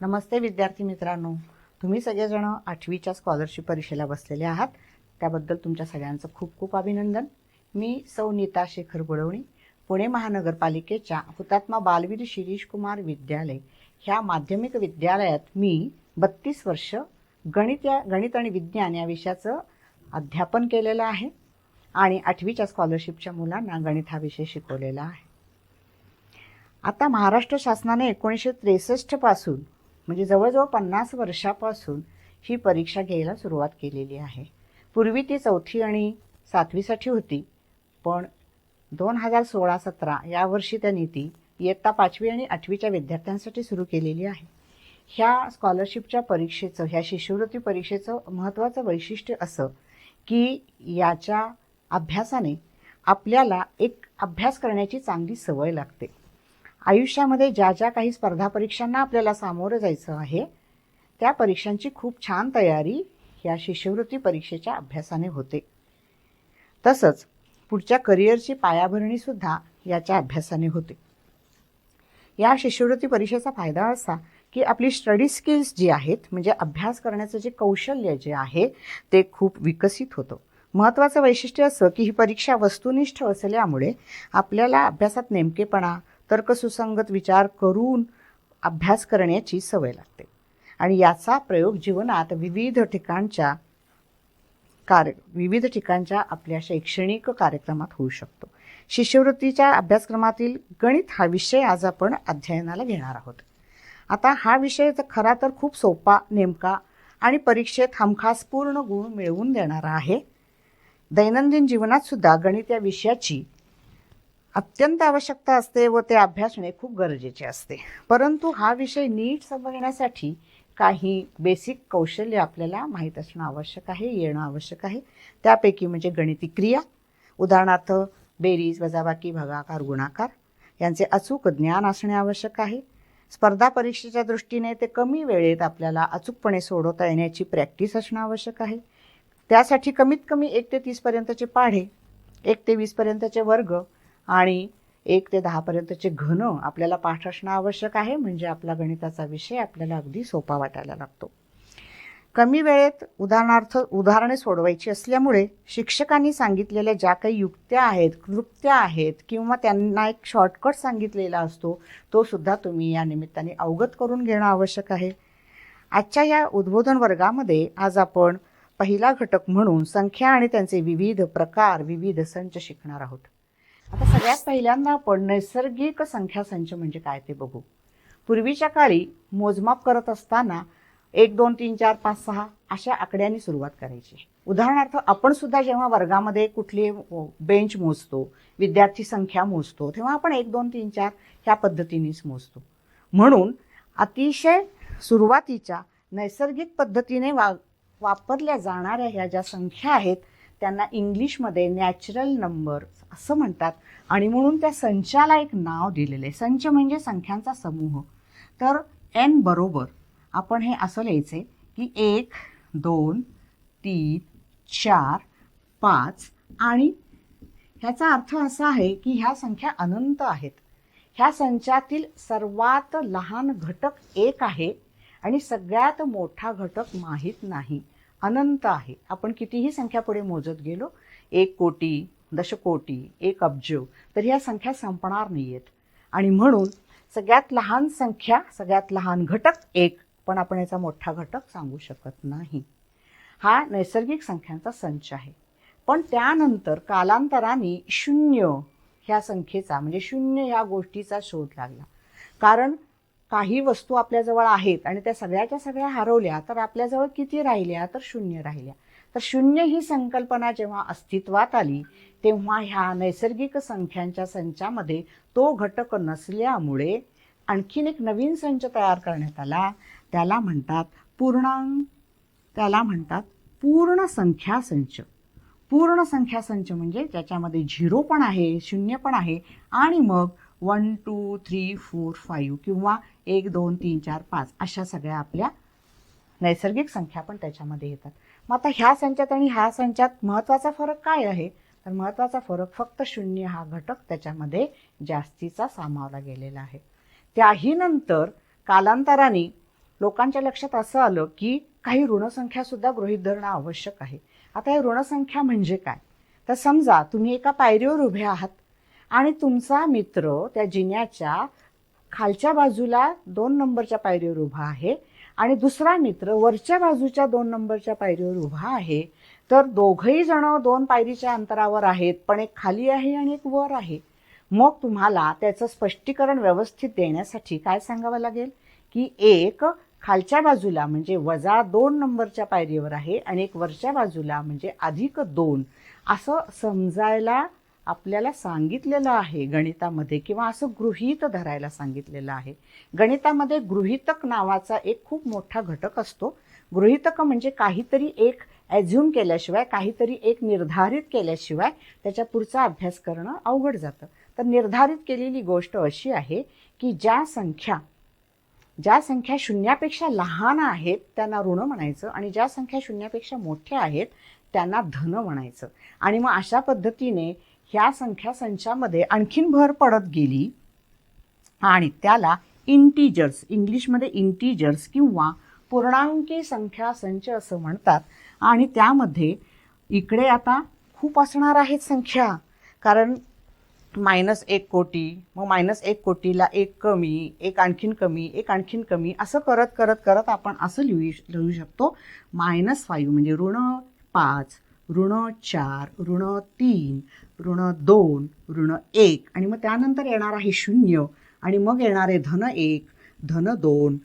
नमस्ते विद्यार्थी मित्रांनो. तुम्ही सगळेजण आठवीच्या स्कॉलरशिप परीक्षेला बसलेले आहात. त्याबद्दल तुमच्या सगळ्यांचं खूप खूप अभिनंदन. मी सौ नीता शेखर बुडवणी पुणे महानगरपालिकेच्या हुतात्मा बालवीर शिरीष कुमार विद्यालय. ह्या माध्यमिक विद्यालयात मी बत्तीस वर्ष गणित या गणित आणि विज्ञान या विषयाचं अध्यापन केलेलं आहे आणि आठवीच्या स्कॉलरशिपच्या मुलांना गणित हा विषय शिकवलेला आहे. आता महाराष्ट्र शासनाने एकोणीसशे त्रेसष्टपासून म्हणजे जवळजवळ पन्नास वर्षापासून ही परीक्षा घ्यायला सुरुवात केलेली आहे. पूर्वी ती चौथी आणि सातवीसाठी होती पण दोन हजार सोळा सतरा यावर्षी त्यांनी ती इयत्ता पाचवी आणि आठवीच्या विद्यार्थ्यांसाठी सुरू केलेली आहे. ह्या स्कॉलरशिपच्या परीक्षेचं ह्या शिष्यवृत्ती परीक्षेचं महत्त्वाचं वैशिष्ट्य असं की याच्या अभ्यासाने आपल्याला एक अभ्यास करण्याची चांगली सवय लागते. आयुष्यामध्ये ज्या ज्या काही स्पर्धा परीक्षांना आपल्याला सामोरं जायचं आहे त्या परीक्षांची खूप छान तयारी या शिष्यवृत्ती परीक्षेच्या अभ्यासाने होते. तसंच पुढच्या करिअरची पायाभरणीसुद्धा याच्या अभ्यासाने होते. या शिष्यवृत्ती परीक्षेचा फायदा असा की आपली स्टडी स्किल्स जी आहेत म्हणजे अभ्यास करण्याचं जे कौशल्य जे आहे ते खूप विकसित होतं. महत्त्वाचं वैशिष्ट्य असं की ही परीक्षा वस्तुनिष्ठ असल्यामुळे आपल्याला अभ्यासात नेमकेपणा तर्कसुसंगत विचार करून अभ्यास करण्याची सवय लागते. आणि याचा प्रयोग जीवनात विविध ठिकाणच्या कार्य विविध ठिकाणच्या आपल्या शैक्षणिक कार्यक्रमात होऊ शकतो. शिष्यवृत्तीच्या अभ्यासक्रमातील गणित हा विषय आज आपण अध्ययनाला घेणार आहोत. आता हा विषय तर खरा तर खूप सोपा नेमका आणि परीक्षेत हमखास पूर्ण गुण मिळवून देणारा आहे. दैनंदिन जीवनात सुद्धा गणित या विषयाची अत्यंत आवश्यकता असते व ते अभ्यासणे खूप गरजेचे असते. परंतु हा विषय नीट समजण्यासाठी काही बेसिक कौशल्य आपल्याला माहीत असणं आवश्यक आहे येणं आवश्यक आहे. त्यापैकी म्हणजे गणिती क्रिया उदाहरणार्थ बेरीज वजाबाकी भागाकार गुणाकार यांचे अचूक ज्ञान असणे आवश्यक आहे. स्पर्धा परीक्षेच्या दृष्टीने ते कमी वेळेत आपल्याला अचूकपणे सोडवता येण्याची प्रॅक्टिस असणं आवश्यक आहे. त्यासाठी कमीत कमी एक ते तीसपर्यंतचे पाढे एक ते वीसपर्यंतचे वर्ग आणि एक ते दहापर्यंतचे घन आपल्याला पाठ असणं आवश्यक आहे म्हणजे आपला गणिताचा विषय आपल्याला अगदी सोपा वाटायला लागतो. कमी वेळेत उदाहरणार्थ उदाहरणे सोडवायची असल्यामुळे शिक्षकांनी सांगितलेल्या ज्या काही युक्त्या आहेत कृत्या आहेत किंवा त्यांना एक शॉर्टकट सांगितलेला असतो तो सुद्धा तुम्ही या निमित्ताने अवगत करून घेणं आवश्यक आहे. आजच्या या उद्बोधन वर्गामध्ये आज आपण पहिला घटक म्हणून संख्या आणि त्यांचे विविध प्रकार विविध संच शिकणार आहोत. आता सगळ्यात पहिल्यांदा आपण नैसर्गिक संख्या संच म्हणजे काय ते बघू. पूर्वीच्या काळी मोजमाप करत असताना एक दोन तीन चार पाच सहा अशा आकड्यांनी सुरुवात करायची. उदाहरणार्थ आपण सुद्धा जेव्हा वर्गामध्ये कुठली बेंच मोजतो विद्यार्थी संख्या मोजतो तेव्हा आपण एक दोन तीन चार ह्या पद्धतीनेच मोजतो. म्हणून अतिशय सुरुवातीच्या नैसर्गिक पद्धतीने वा वापरल्या जाणाऱ्या ह्या ज्या संख्या आहेत त्यांना इंग्लिशमध्ये नॅचरल नंबर असं म्हणतात. आणि म्हणून त्या संचाला एक नाव दिलेलं आहे. संच म्हणजे संख्यांचा समूह. तर एन बरोबर आपण हे असं लिहायचे की एक दोन तीन चार पाच आणि ह्याचा अर्थ असा आहे की ह्या संख्या अनंत आहेत. ह्या संचातील सर्वात लहान घटक एक आहे आणि सगळ्यात मोठा घटक माहीत नाही. अनंत आहे. आपण कितीही संख्या पुढे मोजत गेलो एक कोटी दशकोटी एक अब्ज तर ह्या संख्या संपणार नाही आहेत आणि म्हणून सगळ्यात लहान संख्या सगळ्यात लहान घटक एक पण आपण याचा मोठा घटक सांगू शकत नाही. हा नैसर्गिक संख्यांचा संच आहे. पण त्यानंतर कालांतराने शून्य ह्या संख्येचा म्हणजे शून्य ह्या गोष्टीचा शोध लागला. कारण काही वस्तू आपल्याजवळ आहेत आणि त्या सगळ्याच्या सगळ्या हरवल्या तर आपल्याजवळ किती राहिल्या? तर शून्य राहिल्या. तर शून्य ही संकल्पना जेव्हा अस्तित्वात आली तेव्हा ह्या नैसर्गिक संख्यांच्या संचामध्ये तो घटक नसल्यामुळे आणखीन एक नवीन संच तयार करण्यात आला. त्याला म्हणतात पूर्णांक त्याला म्हणतात पूर्ण संख्या संच. पूर्ण संख्या संच म्हणजे ज्याच्यामध्ये झिरो पण आहे शून्य पण आहे आणि मग one two three four five किंवा एक दोन तीन चार पाच अशा सगळ्या आपल्या नैसर्गिक संख्या पण त्याच्यामध्ये येतात. मग आता ह्या संचात आणि ह्या संचात महत्त्वाचा फरक काय आहे? तर महत्त्वाचा फरक फक्त शून्य हा घटक त्याच्यामध्ये जास्तीचा सामावला गेलेला आहे. त्याही नंतर कालांतराने लोकांच्या लक्षात असं आलं की काही ऋणसंख्या सुद्धा गृहीत धरणं आवश्यक आहे. आता हे ऋणसंख्या म्हणजे काय? तर समजा तुम्ही एका पायरीवर उभे आहात आणि तुमचा मित्र त्या जिन्याच्या खालच्या बाजूला दोन नंबरच्या पायरीवर उभा आहे आणि दुसरा मित्र वरच्या बाजूच्या दोन नंबरच्या पायरीवर उभा आहे. तर दोघही जण दोन पायरीच्या अंतरावर आहेत पण एक खाली आहे आणि एक वर आहे. मग तुम्हाला त्याचं स्पष्टीकरण व्यवस्थित देण्यासाठी काय सांगावं लागेल? की एक खालच्या बाजूला म्हणजे वजा दोन नंबरच्या पायरीवर आहे आणि एक वरच्या बाजूला म्हणजे अधिक दोन. असं समजायला आपल्याला सांगितलेलं आहे गणितामध्ये किंवा असं गृहीत धरायला सांगितलेलं आहे. गणितामध्ये गृहीतक नावाचा एक खूप मोठा घटक असतो. गृहितक म्हणजे काहीतरी एक ॲझ्युम केल्याशिवाय काहीतरी एक निर्धारित केल्याशिवाय त्याच्या पुढचा अभ्यास करणं अवघड जातं. तर निर्धारित केलेली गोष्ट अशी आहे की ज्या संख्या ज्या संख्या शून्यापेक्षा लहान आहेत त्यांना ऋण म्हणायचं आणि ज्या संख्या शून्यापेक्षा मोठ्या आहेत त्यांना धन म्हणायचं. आणि मग अशा पद्धतीने ह्या संख्या संचामध्ये आणखीन भर पडत गेली आणि त्याला इंटीजर्स इंग्लिशमध्ये इंटीजर्स किंवा पूर्णांकी संख्या संच असं म्हणतात. आणि त्यामध्ये इकडे आता खूप असणार आहेत संख्या कारण मायनस एक कोटी मग मायनस एक कोटीला एक कमी एक आणखीन कमी एक आणखीन कमी असं करत करत करत आपण असं लिहू लिहू शकतो. मायनस फाईव्ह म्हणजे ऋण पाच. ऋण चार ऋण तीन ऋण दोन ऋण एक. आणि मग त्यानंतर येणार आहे शून्य. आणि मग येणार आहे धन एक धन दोन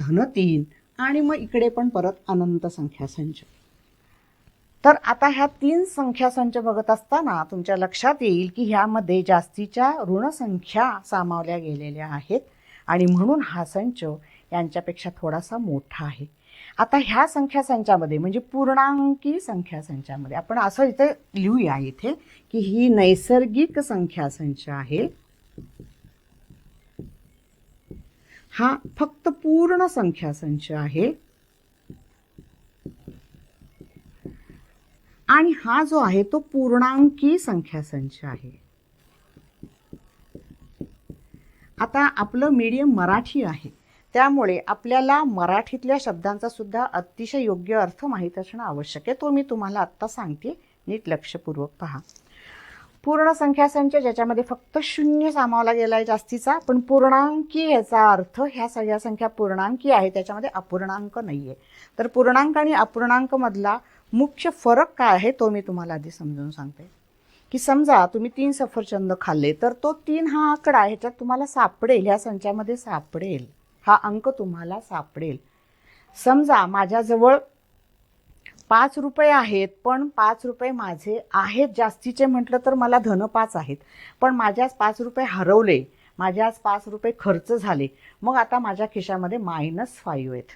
धन तीन. आणि मग इकडे पण परत अनंत संख्या संच तर आता ह्या तीन संख्या संच बघत असताना तुमच्या लक्षात येईल की ह्यामध्ये जास्तीच्या ऋणसंख्या सामावल्या गेलेल्या आहेत. आणि म्हणून हा संच यांच्यापेक्षा थोडासा मोठा आहे. आता ह्या संख्या संचामध्ये म्हणजे पूर्णांकी संख्या संचामध्ये आपण असं इथे लिहूया इथे की ही नैसर्गिक संख्या संच आहे. हा फक्त पूर्ण संख्या संच आहे. आणि हा जो आहे तो पूर्णांकी संख्या संच आहे. आता आपलं मीडियम मराठी आहे. त्यामुळे आपल्याला मराठीतल्या शब्दांचा सुद्धा अतिशय योग्य अर्थ माहीत असणं आवश्यक आहे. तो मी तुम्हाला आत्ता सांगते. नीट लक्षपूर्वक पहा. पूर्ण संख्या संच ज्याच्यामध्ये फक्त शून्य सामावला गेला आहे जास्तीचा पण पूर्णांकी याचा अर्थ ह्या सगळ्या संख्या पूर्णांकी आहे त्याच्यामध्ये अपूर्णांक नाही आहे तर पूर्णांक आणि अपूर्णांकमधला मुख्य फरक काय आहे तो मी तुम्हाला आधी समजून सांगते. की समजा तुम्ही तीन सफरचंद खाल्ले तर तो तीन हा आकडा ह्याच्यात तुम्हाला सापडेल ह्या संचामध्ये सापडेल. हा अंक तुम्हाला सापडेल. समजा माझ्याजवळ पाच रुपये आहेत पण पाच रुपये माझे आहेत जास्तीचे म्हटलं तर मला धन पाच आहेत. पण माझ्याच पाच रुपये हरवले माझ्याच पाच रुपये खर्च झाले मग आता माझ्या खिशामध्ये मायनस फाईव्ह आहेत.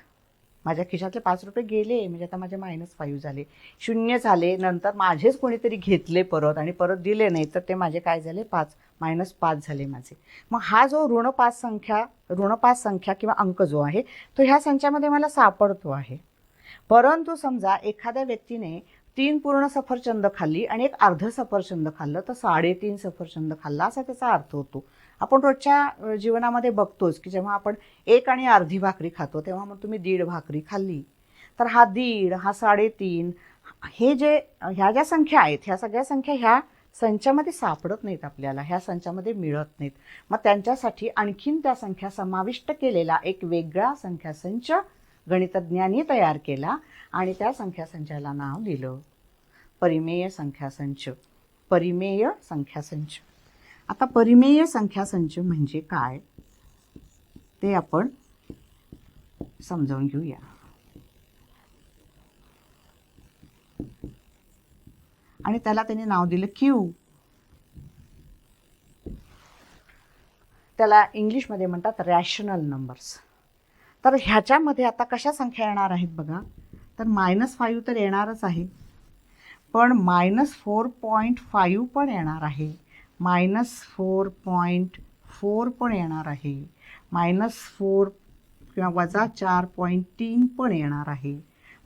माझ्या खिशातले पाच रुपये गेले म्हणजे आता माझे मायनस फाईव्ह झाले. शून्य झाले नंतर माझेच कोणीतरी घेतले परत आणि परत दिले नाही तर ते माझे काय झाले? पाच. मायनस पाच झाले माझे. मग हा जो ऋण पाच संख्या ऋण पाच संख्या किंवा अंक जो आहे तो ह्या संख्यामध्ये मला सापडतो आहे. परंतु समजा एखाद्या व्यक्तीने तीन पूर्ण सफरचंद खाल्ली आणि एक अर्ध सफरचंद खाल्लं तर साडेतीन सफरचंद खाल्ला असा त्याचा अर्थ होतो. आपण रोजच्या जीवनामध्ये बघतोच की जेव्हा आपण एक आणि अर्धी भाकरी खातो तेव्हा मग तुम्ही दीड भाकरी खाल्ली. तर हा दीड हा साडेतीन हे जे ह्या ज्या संख्या आहेत ह्या सगळ्या संख्या ह्या संचामध्ये सापडत नाहीत आपल्याला ह्या संचामध्ये मिळत नाहीत. मग त्यांच्यासाठी आणखीन त्या संख्या समाविष्ट केलेला एक वेगळा संख्या संच गणितज्ञांनी तयार केला आणि त्या संख्या संचाला नाव दिलं. परिमेय संख्या संच परिमेय संख्या संच आता परिमेय संख्या संच म्हणजे काय? ते आपण समजावून घेऊया. आणि त्याला त्यांनी नाव दिलं क्यू. त्याला इंग्लिशमध्ये म्हणतात रॅशनल नंबर्स तर ह्याच्यामध्ये आता कशा संख्या येणार आहेत बघा. तर मायनस फाईव्ह तर येणारच आहे. पण मायनस फोर पॉईंट फाईव्ह पण येणार आहे. मायनस फोर पॉईंट फोर पण येणार आहे. मायनस फोर किंवा वजा चार पॉईंट तीन पण येणार आहे.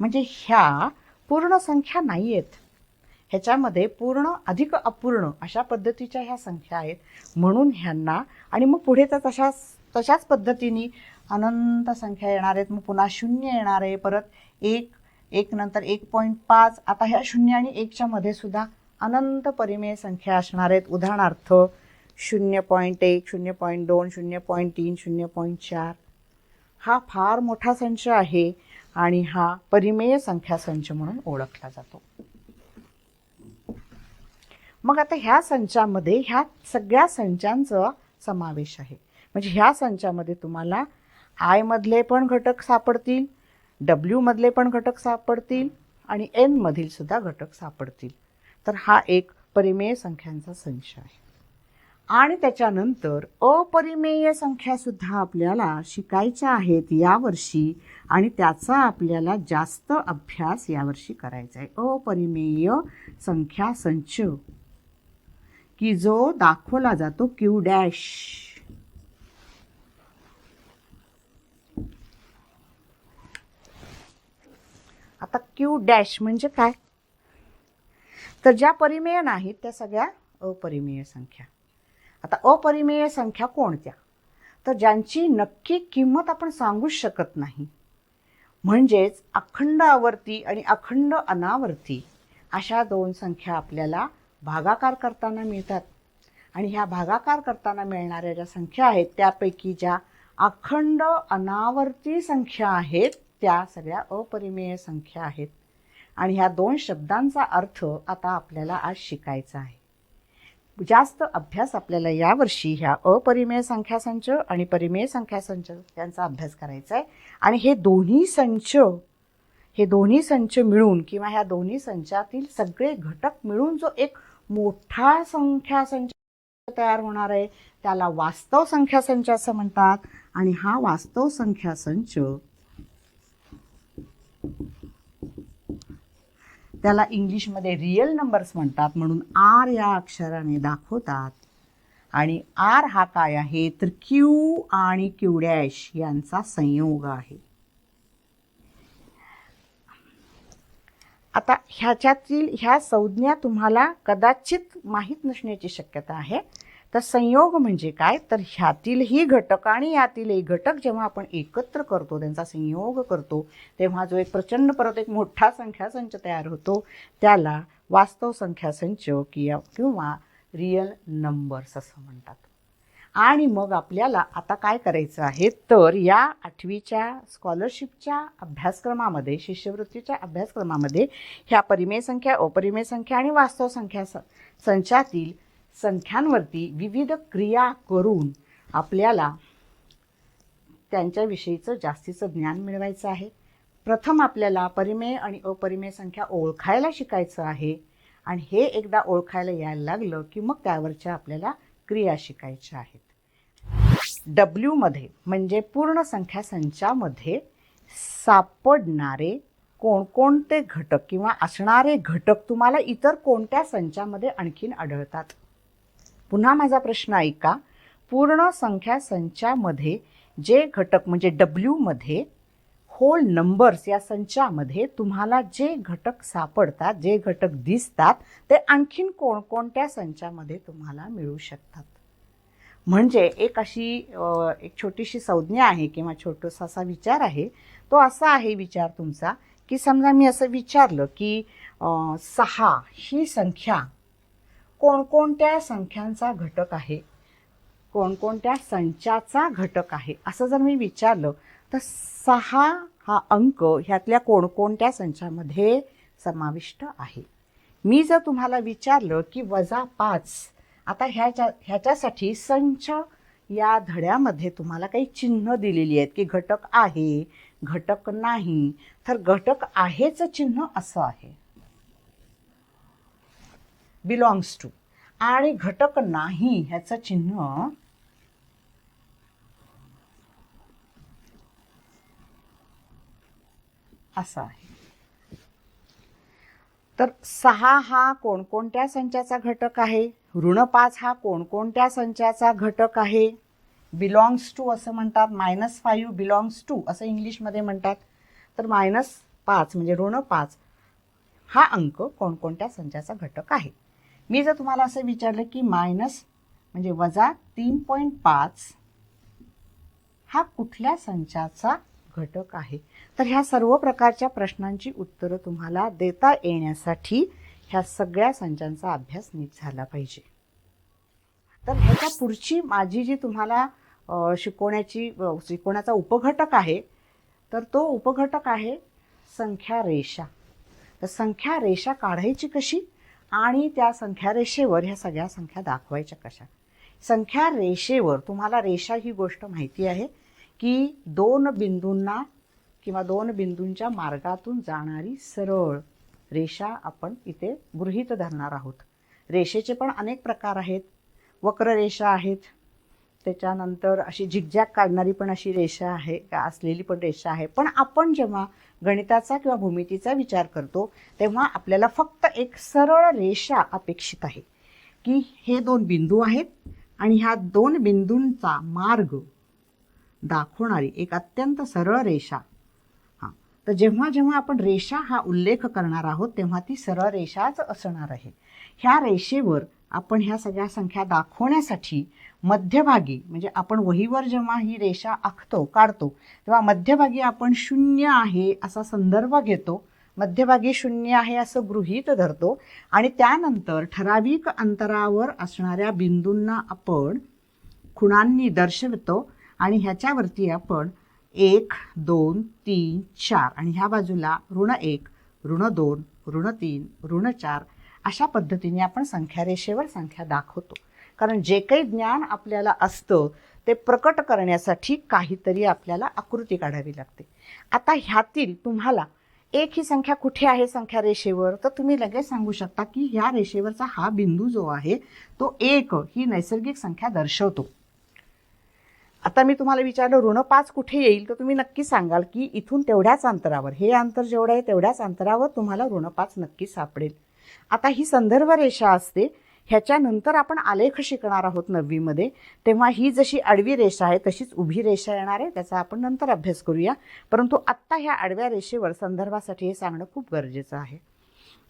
म्हणजे ह्या पूर्ण संख्या नाही आहेत ह्याच्यामध्ये पूर्ण अधिक अपूर्ण अशा पद्धतीच्या ह्या संख्या आहेत. म्हणून ह्यांना आणि मग पुढे तर तशाच तशाच पद्धतीने अनंत संख्या येणार आहेत. मग पुन्हा शून्य येणार आहे. परत एक एक नंतर एक पॉईंट पाच. आता ह्या शून्य आणि एकच्या मध्ये सुद्धा अनंत परिमेय संख्या असणार आहेत. उदाहरणार्थ शून्य पॉईंट एक शून्य पॉईंट दोन शून्य पॉईंट तीन शून्य पॉईंट चार. हा फार मोठा संच आहे आणि हा परिमेय संख्या संच म्हणून ओळखला जातो. मग आता ह्या संचामध्ये ह्या सगळ्या संचांचा समावेश आहे. म्हणजे ह्या संचामध्ये तुम्हाला आयमधले पण घटक सापडतील डब्ल्यूमधले पण घटक सापडतील आणि एनमधील सुद्धा घटक सापडतील. तर हा एक परिमेय संख्यांचा संच आहे. आणि त्याच्यानंतर अपरिमेय संख्यासुद्धा आपल्याला शिकायच्या आहेत यावर्षी आणि त्याचा आपल्याला जास्त अभ्यास यावर्षी करायचा आहे. अपरिमेय संख्या संच. की जो दाखवला जातो क्यू डॅश. आता क्यू डॅश म्हणजे काय? तर ज्या परिमेय नाहीत त्या सगळ्या अपरिमेय संख्या. आता अपरिमेय संख्या कोणत्या? तर ज्यांची नक्की किंमत आपण सांगूच शकत नाही. म्हणजेच अखंड आवर्ती आणि अखंड अनावर्ती अशा दोन संख्या आपल्याला भागाकार करताना मिळतात. आणि ह्या भागाकार करताना मिळणाऱ्या ज्या संख्या आहेत त्यापैकी ज्या अखंड अनावर्ती संख्या आहेत त्या सगळ्या अपरिमेय संख्या आहेत. आणि ह्या दोन शब्दांचा अर्थ आता आपल्याला आज शिकायचा आहे. जास्त अभ्यास आपल्याला यावर्षी ह्या अपरिमेय संख्या संच आणि परिमेय संख्या संच यांचा अभ्यास करायचा आहे. आणि हे दोन्ही संच हे दोन्ही संच मिळून किंवा ह्या दोन्ही संचातील सगळे घटक मिळून जो एक मोठा संख्या संच तयार होणार आहे. त्याला वास्तव संख्या संच असं म्हणतात. आणि हा वास्तव संख्या संच त्याला इंग्लिशमध्ये रिअल नंबर्स म्हणतात. म्हणून आर या अक्षराने दाखवतात. आणि आर हा काय आहे? तर क्यू आणि क्यू डॅश यांचा संयोग आहे. आता ह्याच्यातील ह्या संज्ञा तुम्हाला कदाचित माहीत नसण्याची शक्यता आहे. तर संयोग म्हणजे काय? तर ह्यातीलही घटक आणि यातीलही घटक जेव्हा आपण एकत्र करतो त्यांचा संयोग करतो तेव्हा जो एक प्रचंड परत एक मोठा संख्या संच तयार होतो. त्याला वास्तव संख्या संच किंवा किंवा रिअल नंबर्स असं म्हणतात. आणि मग आपल्याला आता काय करायचं आहे? तर या आठवीच्या स्कॉलरशिपच्या अभ्यासक्रमामध्ये शिष्यवृत्तीच्या अभ्यासक्रमामध्ये ह्या परिमेय संख्या अपरिमेय संख्या आणि वास्तव संख्या स संचातील संख्यांवरती विविध क्रिया करून आपल्याला त्यांच्याविषयीचं जास्तीचं ज्ञान मिळवायचं आहे. प्रथम आपल्याला परिमेय आणि अपरिमेय संख्या ओळखायला शिकायचं आहे आणि हे एकदा ओळखायला यायला लागलं की मग त्यावरच्या आपल्याला क्रिया शिकायच्या आहेत. डब्ल्यूमध्ये म्हणजे पूर्ण संख्या संचामध्ये सापडणारे कोणकोणते घटक किंवा असणारे घटक तुम्हाला इतर कोणत्या संचामध्ये आणखीन आढळतात? पुन्हा माझा प्रश्न ऐका. पूर्ण संख्या संचामध्ये जे घटक म्हणजे डब्ल्यूमध्ये होल नंबर्स या संचामध्ये तुम्हाला जे घटक सापडतात जे घटक दिसतात ते आणखीन कोणकोणत्या संचामध्ये तुम्हाला मिळू शकतात? म्हणजे एक अशी एक छोटीशी संज्ञा आहे किंवा छोटासा असा विचार आहे. तो असा आहे विचार तुमचा की समजा मी असं विचारलं की सहा ही संख्या कोणकोणत्या संख्यांचा घटक आहे? कोणकोणत्या संचाचा घटक आहे? असं जर मी विचारलं तर सहा हा अंक ह्यातल्या कोणकोणत्या संचामध्ये समाविष्ट आहे? मी जर तुम्हाला विचारलं की वजा पाच आता ह्याच्या ह्याच्यासाठी संच या धड्यामध्ये तुम्हाला काही चिन्ह दिलेली आहेत की घटक आहे घटक नाही. तर घटक आहेच चिन्ह असं आहे. बिलॉंग्स टू आणि घटक नाही ह्याचं चिन्ह असं आहे. तर सहा हा कोणकोणत्या संचाचा घटक आहे? ऋण पाच हा कोणकोणत्या संचाचा घटक आहे? बिलॉंग्स टू असं म्हणतात मायनस फाईव्ह बिलॉंग्स टू असं इंग्लिशमध्ये म्हणतात. तर मायनस पाच म्हणजे ऋण पाच हा अंक कोणकोणत्या संचाचा घटक आहे? मी जर तुम्हाला असं विचारलं की मायनस म्हणजे वजा तीन पॉईंट पाच हा कुठल्या संचाचा घटक आहे? तर ह्या सर्व प्रकारच्या प्रश्नांची उत्तरं तुम्हाला देता येण्यासाठी ह्या सगळ्या संचांचा अभ्यास नीट झाला पाहिजे. तर ह्याच्या पुढची माझी जी तुम्हाला शिकवण्याची शिकवण्याचा उपघटक आहे तर तो उपघटक आहे संख्या रेषा. तर संख्या रेषा काढायची कशी आणि त्या संख्या रेषेवर ह्या सगळ्या संख्या दाखवायच्या कशा? संख्या रेषेवर तुम्हाला रेषा ही गोष्ट माहिती आहे की दोन बिंदूंना किंवा दोन बिंदूंच्या मार्गातून जाणारी सरळ रेषा आपण इथे गृहीत धरणार आहोत. रेषेचे पण अनेक प्रकार आहेत. वक्ररेषा आहेत. त्याच्यानंतर अशी झिगझॅग काढणारी पण अशी रेषा आहे का असलेली पण रेषा आहे. पण आपण जेव्हा गणिताचा किंवा भूमितीचा विचार करतो तेव्हा आपल्याला फक्त एक सरळ रेषा अपेक्षित आहे की हे दोन बिंदू आहेत आणि ह्या दोन बिंदूंचा मार्ग दाखवणारी एक अत्यंत सरळ रेषा तर जेव्हा जेव्हा आपण रेषा हा उल्लेख करणार आहोत तेव्हा ती सरळ रेषाच असणार आहे. ह्या रेषेवर आपण ह्या सगळ्या संख्या दाखवण्यासाठी मध्यभागी म्हणजे आपण वहीवर जेव्हा ही रेषा आखतो काढतो तेव्हा मध्यभागी आपण शून्य आहे असा संदर्भ घेतो. मध्यभागी शून्य आहे असं गृहीत धरतो. आणि त्यानंतर ठराविक अंतरावर असणाऱ्या बिंदूंना आपण खुणांनी दर्शवतो आणि ह्याच्यावरती आपण एक दोन तीन चार आणि ह्या बाजूला ऋण एक ऋण दोन ऋण तीन ऋण चार अशा पद्धतीने आपण संख्या रेषेवर संख्या दाखवतो. कारण जे काही ज्ञान आपल्याला असतं ते प्रकट करण्यासाठी काहीतरी आपल्याला आकृती काढावी लागते. आता ह्यातील तुम्हाला एक ही संख्या कुठे आहे संख्या रेषेवर तर तुम्ही लगेच सांगू शकता की ह्या रेषेवरचा हा बिंदू जो आहे तो एक ही नैसर्गिक संख्या दर्शवतो. आता मी तुम्हाला विचारलं ऋण पाच कुठे येईल? तर तुम्ही नक्की सांगाल की इथून तेवढ्याच अंतरावर हे अंतर जेवढं आहे तेवढ्याच अंतरावर तुम्हाला ऋण पाच नक्की सापडेल. आता ही संदर्भ रेषा असते ह्याच्यानंतर आपण आलेख शिकणार आहोत नववीमध्ये. तेव्हा ही जशी आडवी रेषा आहे तशीच उभी रेषा येणार आहे त्याचा आपण नंतर अभ्यास करूया. परंतु आत्ता ह्या आडव्या रेषेवर संदर्भासाठी हे सांगणं खूप गरजेचं आहे.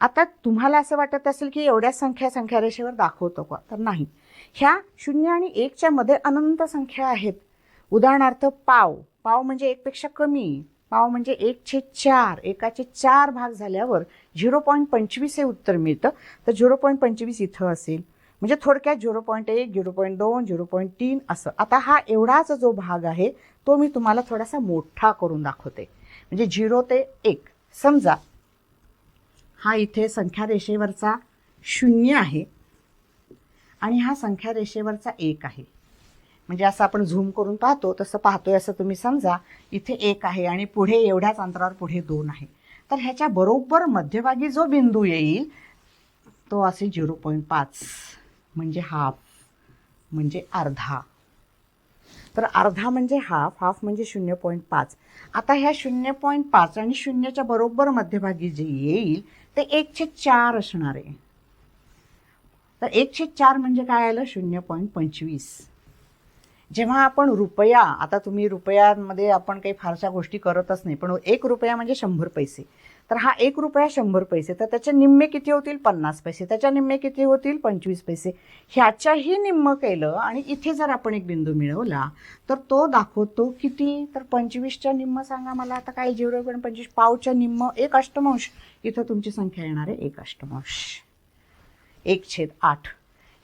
आता तुम्हाला असं वाटत असेल की एवढ्या संख्या संख्या रेषेवर दाखवतो का? तर नाही. ह्या शून्य आणि एकच्या मध्ये अनंत संख्या आहेत. उदाहरणार्थ पाव. पाव म्हणजे एकपेक्षा कमी. पाव म्हणजे एकशे चार. एकाचे चार भाग झाल्यावर झिरो पॉईंट पंचवीस हे उत्तर मिळतं. तर झिरो पॉईंट पंचवीस इथं असेल. म्हणजे थोडक्यात झिरो पॉईंट एक झिरो पॉईंट दोन झिरो पॉईंट तीन असं. आता हा एवढाच जो भाग आहे तो मी तुम्हाला थोडासा मोठा करून दाखवते. म्हणजे झिरो ते एक. समजा हा इथे संख्या रेषेवरचा शून्य आहे आणि हा संख्या रेषेवरचा एक आहे. म्हणजे असं आपण झूम करून पाहतो तसं पाहतोय असं तुम्ही समजा इथे एक आहे आणि पुढे एवढ्याच अंतरावर पुढे दोन आहे. तर ह्याच्या बरोबर मध्यभागी जो बिंदू येईल तो असेल झिरो पॉईंट पाच म्हणजे हाफ म्हणजे अर्धा. तर अर्धा म्हणजे हाफ हाफ म्हणजे शून्य पॉईंट पाच. आता ह्या शून्य पॉईंट पाच आणि शून्यच्या बरोबर मध्यभागी जे येईल ते एकशे चार असणार आहे. तर एकशे चार म्हणजे काय आलं? शून्य पॉईंट पंचवीस. जेव्हा आपण रुपया आता तुम्ही रुपयांमध्ये आपण काही फारशा गोष्टी करतच नाही पण एक रुपया म्हणजे शंभर पैसे. तर हा एक रुपया शंभर पैसे तर त्याचे निम्मे किती होतील? पन्नास पैसे. त्याच्या निम्मे किती होतील? पंचवीस पैसे. ह्याच्याही निम्म केलं आणि इथे जर आपण एक बिंदू मिळवला तर तो दाखवतो किती? तर पंचवीसच्या निम्म सांगा मला. आता काय? झिरो पण पंचवीस. पावच्या निम्म एक अष्टमांश. इथं तुमची संख्या येणार आहे एक अष्टमांश. एक छेद आठ.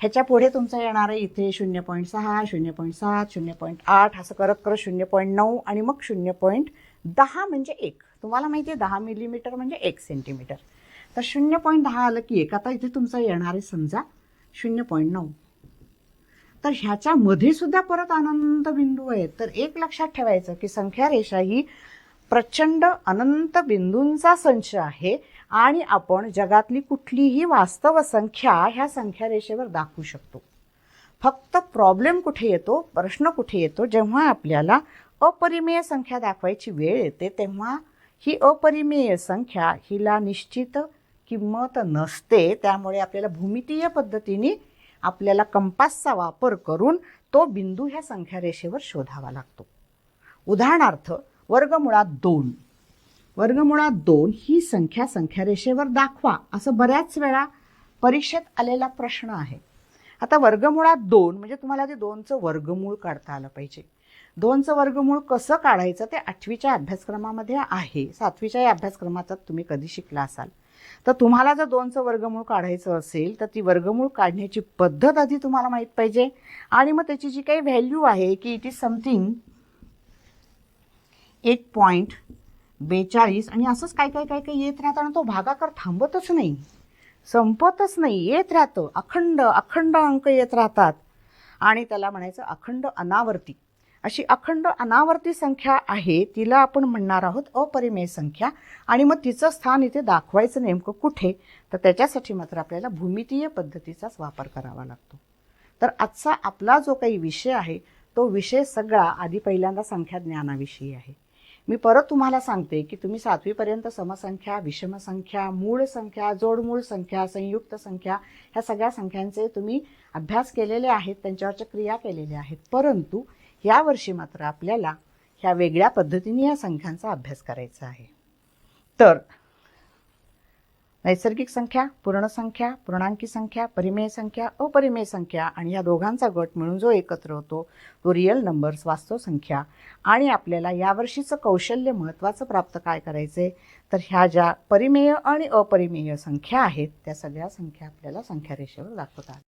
ह्याच्या पुढे तुमचं येणार आहे इथे शून्य पॉईंट सहा शून्य पॉईंट सात शून्य पॉईंट आठ असं करत करत शून्य पॉईंट नऊ आणि मग शून्य पॉईंट दहा म्हणजे एक. तुम्हाला माहिती आहे दहा मिलीमीटर म्हणजे एक सेंटीमीटर. तर शून्य पॉईंट दहा आलं की एक. आता इथे तुमचं येणार आहे समजा शून्य पॉईंट नऊ. तर ह्याच्यामध्ये सुद्धा परत अनंत बिंदू आहेत. तर एक लक्षात ठेवायचं की संख्या रेषा ही प्रचंड अनंत बिंदूंचा संच आहे. आणि आपण जगातली कुठलीही वास्तव संख्या ह्या संख्या रेषेवर दाखवू शकतो. फक्त प्रॉब्लेम कुठे येतो प्रश्न कुठे येतो जेव्हा आपल्याला अपरिमेय संख्या दाखवायची वेळ येते तेव्हा ही अपरिमेय संख्या हिला निश्चित किंमत नसते. त्यामुळे आपल्याला भूमितीय पद्धतीने आपल्याला कंपासचा वापर करून तो बिंदू ह्या संख्या रेषेवर शोधावा लागतो. उदाहरणार्थ वर्गमुळात दोन. वर्गमुळात दोन ही संख्या संख्या रेषेवर दाखवा असं बऱ्याच वेळा परीक्षेत आलेला प्रश्न आहे. आता वर्गमुळात दोन म्हणजे तुम्हाला ते दोनचं वर्गमूळ काढता आलं पाहिजे. दोनचं वर्गमूळ कसं काढायचं ते आठवीच्या अभ्यासक्रमामध्ये आहे. सातवीच्या या अभ्यासक्रमाचा तुम्ही कधी शिकला असाल. तर तुम्हाला जर दोनचं वर्गमूळ काढायचं असेल तर ती वर्गमूळ काढण्याची पद्धत आधी तुम्हाला माहीत पाहिजे. आणि मग त्याची जी काही व्हॅल्यू आहे की इट इज समथिंग एक पॉईंट बेचाळीस आणि असंच काय काय काय काय येत राहतं आणि तो भागाकार थांबतच नाही. संपतच नाही येत राहतं. अखंड अखंड अंक येत राहतात. आणि त्याला म्हणायचं अखंड अनावर्ती अशी अखंड अनावर्ती संख्या आहे तिला आपण म्हणणार आहोत अपरिमेय संख्या. आणि मग तिचं स्थान इथे दाखवायचं नेमकं कुठे तर त्याच्यासाठी मात्र आपल्याला भूमितीय पद्धतीचाच वापर करावा लागतो. तर आजचा आपला जो काही विषय आहे तो विषय सगळा आधी पहिल्यांदा संख्या ज्ञानाविषयी आहे. मी परत तुम्हाला सांगते की तुम्ही सातवीपर्यंत समसंख्या विषमसंख्या मूळ संख्या जोडमूळ संख्या संयुक्त संख्या ह्या सगळ्या संख्यांचे तुम्ही अभ्यास केलेले आहेत त्यांच्यावरच्या क्रिया केलेल्या आहेत. परंतु यावर्षी मात्र आपल्याला ह्या वेगळ्या पद्धतीने या संख्यांचा अभ्यास करायचा आहे. तर नैसर्गिक संख्या पूर्ण संख्या पूर्णांकी संख्या परिमेय संख्या अपरिमेय संख्या आणि या दोघांचा गट मिळून जो एकत्र होतो तो रिअल नंबर्स वास्तव संख्या. आणि आपल्याला यावर्षीचं कौशल्य महत्त्वाचं प्राप्त काय करायचे तर ह्या ज्या परिमेय आणि अपरिमेय संख्या आहेत त्या सगळ्या संख्या आपल्याला संख्या रेषेवर दाखवतात.